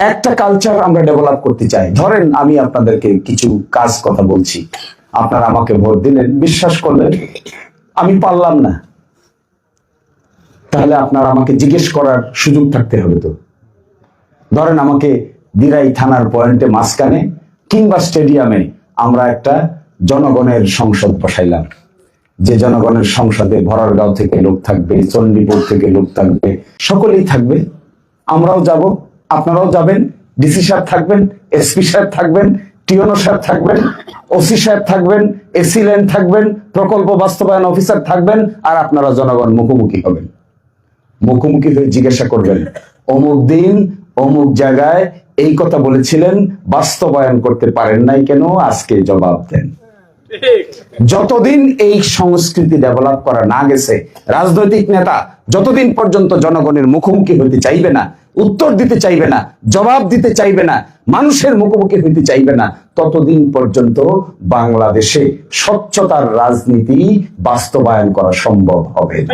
একটা কালচার আমরা ডেভেলপ করতে চাই। ধরেন আমি আপনাদেরকে কিছু কাজ কথা বলছি। আপনারা আমাকে ভোট দিলেন, বিশ্বাস করলেন, আমি পারলাম না। তাহলে আপনার আমাকে জিজ্ঞেস করার সুযোগ থাকতে হবে তো। ধরেন আমাকে দিরাই থানার পয়েন্টে মাঝখানে কিংবা স্টেডিয়ামে আমরা একটা জনগণের সংসদ বসাইলাম। যে জনগণের সংসদে ভরারগাঁও থেকে লোক থাকবে, চণ্ডীপুর থেকে লোক থাকবে, সকলেই থাকবে। আমরাও যাব আপনারাও যাবেন ডিসি সাহেব থাকবেন এসপি সাহেব থাকবেন টিওনো সাহেব থাকবেন ওসি সাহেব থাকবেন এসি ল্যান্ড থাকবেন, প্রকল্প বাস্তবায়ন অফিসার থাকবেন, আর আপনারা জনগণ মুখোমুখি হবেন। মুখোমুখি হয়ে জিজ্ঞাসা করবেন, অমুক দিন, অমুক জায়গায় এই কথা বলেছিলেন, বাস্তবায়ন করতে পারেন নাই কেন, আজকে জবাব দেন। যতদিন এই সংস্কৃতি ডেভেলপ করা না গেছে, রাজনৈতিক নেতা যতদিন পর্যন্ত জনগণের মুখোমুখি হইতে চাইবে না উত্তর দিতে চাইবে না, জবাব দিতে চাইবে না, মানুষের মুখোমুখি হইতে চাইবে না, ততদিন পর্যন্ত বাংলাদেশে স্বচ্ছতার রাজনীতি বাস্তবায়ন করা সম্ভব হবে না।